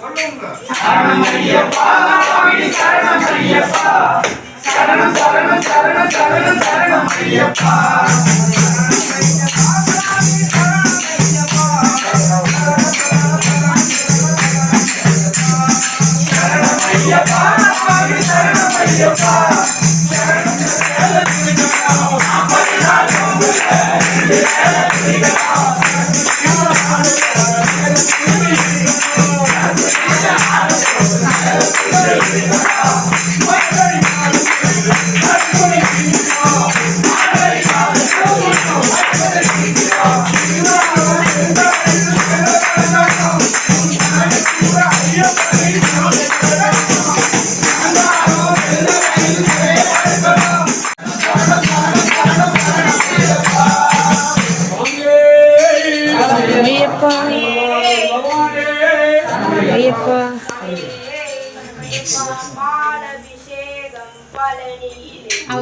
சொல்லுங்க சரணம் ஐயப்பா சுவாமி சரணம் ஐயப்பா சரணம் சரணம் சரணம் சரணம் சரணம் ஐயப்பா சரணம் ஐயப்பா சுவாமி சரணம் ஐயப்பா ஐயப்பா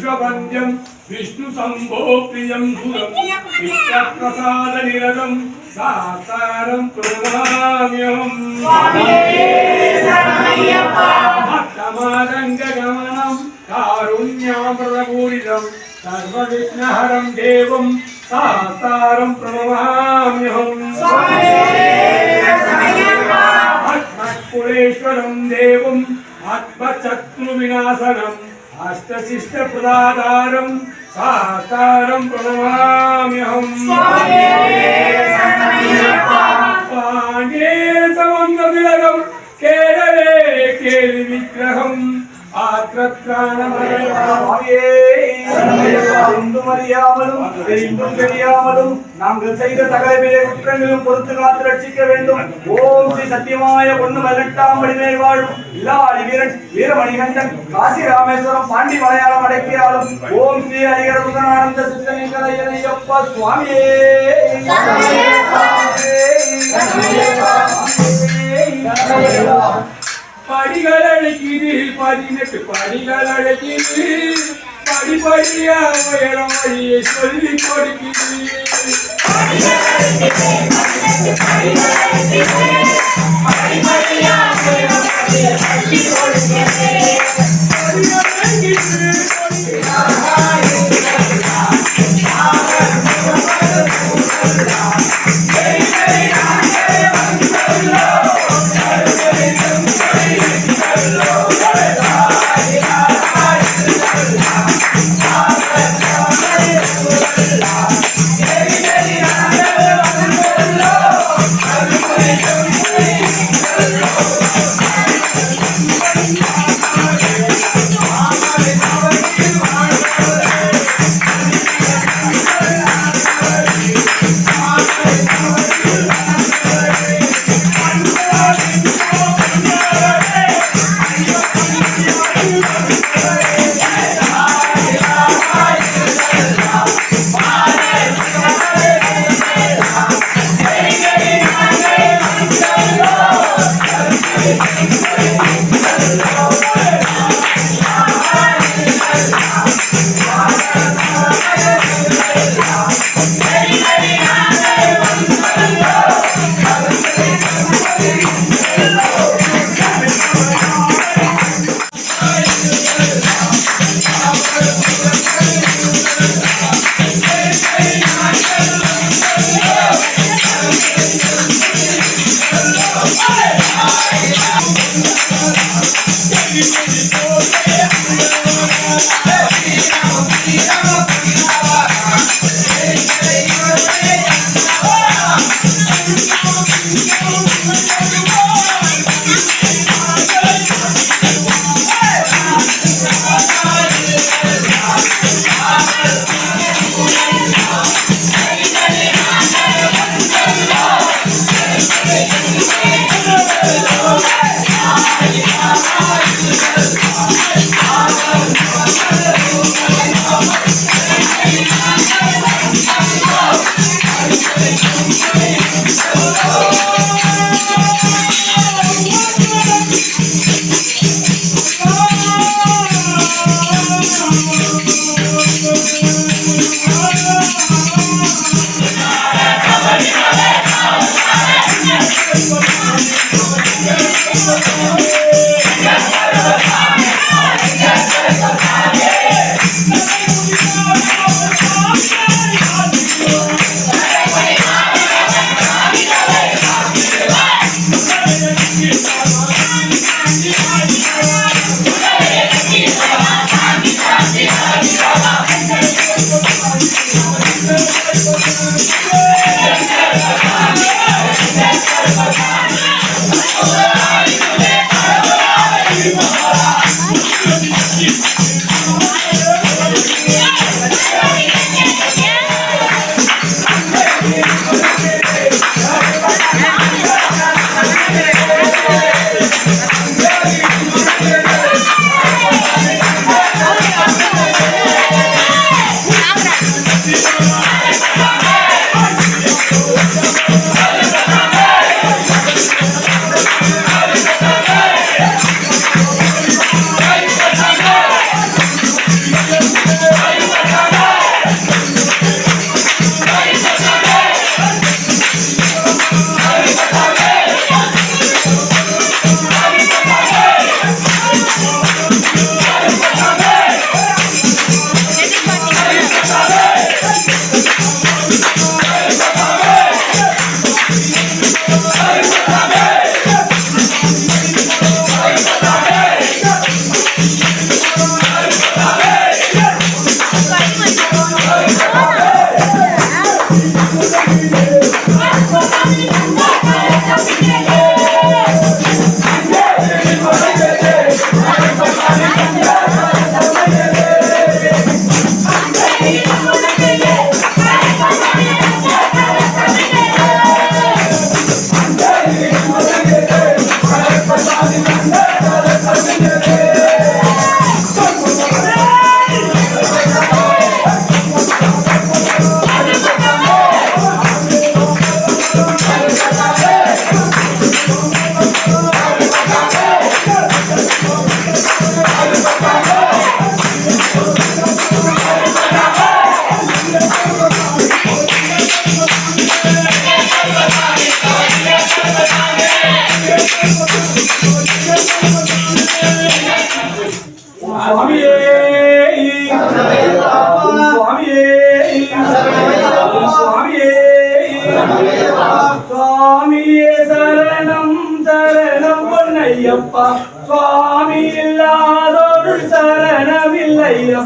విశ్వభంజం విష్ణు సంభో ప్రియం భురం విశ్వప్రసాద నిరతం సాతారం ప్రణామ్యం భక్తమాదంగమనం కారుణ్యామృతపూరితం సర్వవిఘ్నహరం దేవం సాతారం ప్రణమామ్యహం. ఆత్మకులేశ్వరం దేవం ఆత్మచత్రువినాశనం. అష్టశిష్ట పురాధారం సాకారం ప్రణమామ్యహం. పాండే సమంత కేరళే కేలి విగ్రహం அறியாமலும் தெரிந்தும் தெரியாமலும் நாங்கள் செய்த சகல வித குற்றங்களும் பொறுத்து காத்து ரட்சிக்க வேண்டும். ஓம் ஸ்ரீ சத்தியமாய ஒண்ணு பதினெட்டாம் படிமேல் வாழும் இல்லாடி வீரன் வீரமணிகண்டன் காசி ராமேஸ்வரம் பாண்டி மலையாளம் அடக்கியாலும் ஓம் ஸ்ரீ ஹரிகர சுதனானந்த சித்தனிகரையப்பா சுவாமியே. படிகள் அழைக்குது பதினெட்டு படிகள் அழைக்குது. படிப்படியா உயரம் வழியை சொல்லி கொடுக்குது. படிப்படியா உயரம் வழியை சொல்லி கொடுக்குது.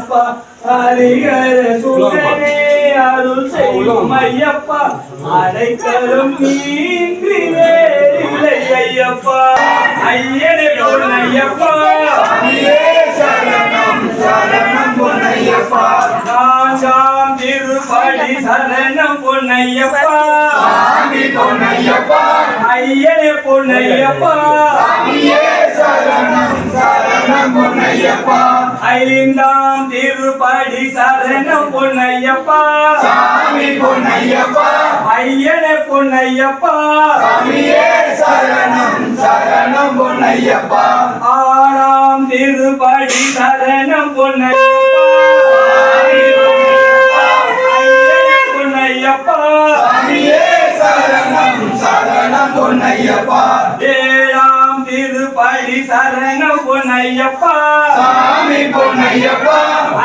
ஐயப்பா ஹரிஹர சுடனே அருள் செய்யும் ஐயப்பா. அடைக்கலம் நீன்றி வேறில்லை ஐயப்பா. ஐயனே பொன்னையப்பா சரணம் சரணம் பொன்னையப்பா நான்காம் திருப்படி சரணம் பொன்னையப்பா சாமி பொன்னையப்பா ஐயனே பொன்னையப்பா சரணம். சரணம் பொன்னையப்பா. ஐந்தாம் திருப்படி சரணம் பொன்னையப்பா. சாமி பொன்னையப்பா. ஐயனே பொன்னையப்பா. சாமியே சரணம் சரணம் பொன்னையப்பா. ஆறாம் திருப்படி சரணம் பொன்னையப்பா. பொன்னையப்பா. சாமியே சரணம் சரணம் பொன்னையப்பா. திருப்படி சரணம் பொன்னையப்பா. சாமி பொன்னையப்பா.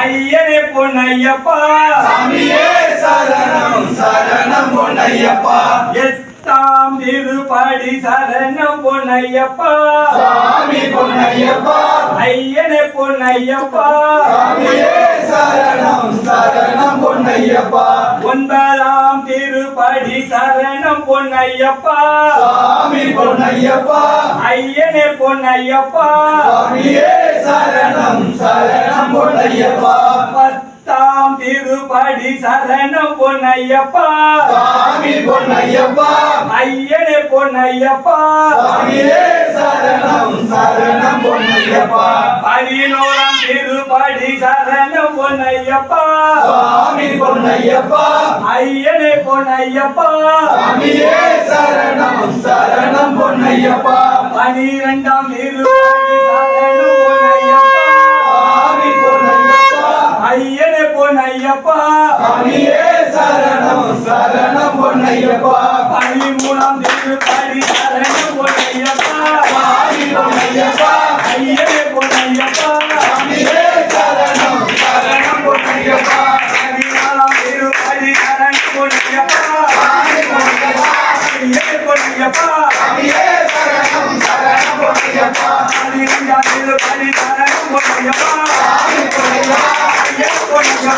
ஐயனே பொன்னையப்பா. சாமியே சரணம் சரணம் பொன்னையப்பா. எட்டாம் திருப்படி சரணம் பொன்னையப்பா. சாமி பொன்னையப்பா. ஐயனே பொன்னையப்பா. சாமியே சரணம் சரணம் பொன்னையப்பா. ஒன்பதாம் திருப்படி சரணம் பொன்னையப்பா. சாமி பொன்னையப்பா. ஐயனே பொன்னையப்பா. சாமியே சரணம் சரணம் பொன்னையப்பா. பத்தாம் திருப்படி சரணம் பொன்னையப்பா. சாமி பொன்னையப்பா. ஐயனே பொன்னையப்பா. சாமியே சரணம் சரணம் பொன்னையப்பா. பதினோராம் திருப்படி சரணம் பொன்னையப்பா. சாமி பொன்னையப்பா. ஐயனே பொன்னையப்பா. சாமியே சரணம் சரணம் பொன்னையப்பா. பனிரெண்டாம் திருப்படி பொன்னையப்பா சாமியே சரணம் சரணம் பொன்னையப்பா பதிமூணாம் திருப்படி சரணம் பொன்னையப்பா சாமி பொன்னையப்பா ஐயனே பொன்னையப்பா சாமியே சரணம் சரணம் பொன்னையப்பா பதினாலாம் திருப்படி சரணம் பொன்னையப்பா சாமி பொன்னையப்பா ஐயனே பொன்னையப்பா சாமியே சரணம் சரணம் பொன்னையப்பா பதினைந்தாம் திருப்படி சரணம் பொன்னையப்பா சாமி பொன்னையப்பா ஐயனே பொன்னையப்பா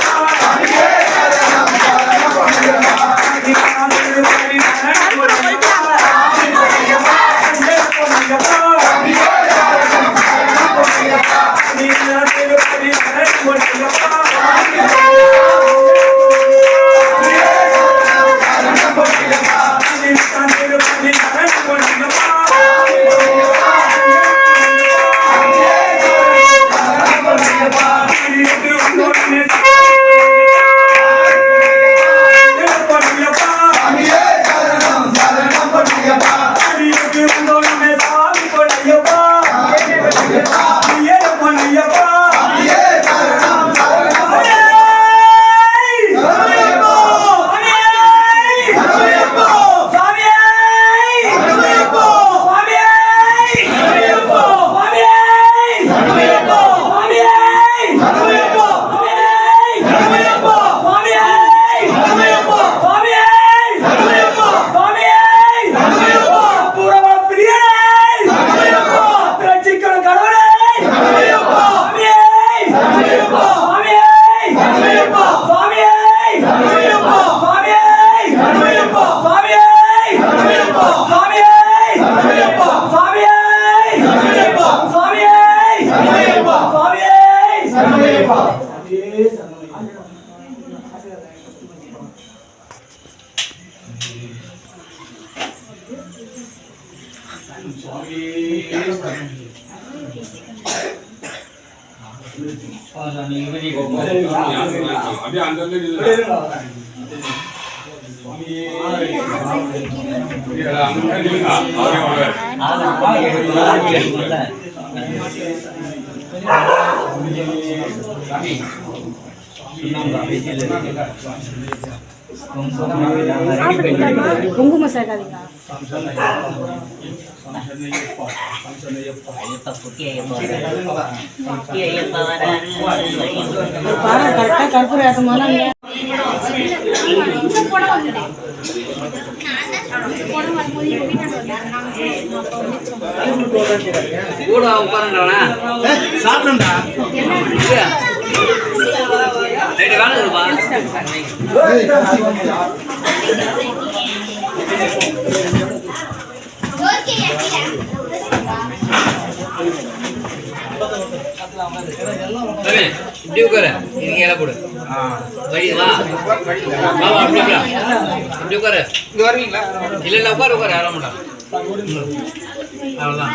அப்படியே அந்த சாமி அங்க நில்லுங்க. அப்படியே வாங்க. குங்குமம் சேர்க்காதீங்க பாருங்க கரெக்டாக கற்பூர ஏற்றமான கூட உட்காருங்கண்ணா சாப்பிடுண்டா இப்படி உட்காரு நீங்க இலை போடு வழி வா வா, வா, அப்படி உட்காரு. இப்படி இங்க வருவீங்களா இல்ல இல்ல யாரும் அவ்வளவுதான்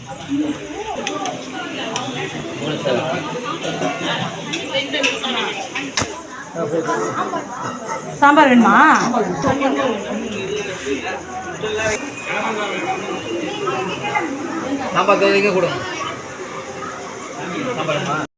சாம்பார் வேணுமா? சாம்பார் கொடுங்க. சாம்பார்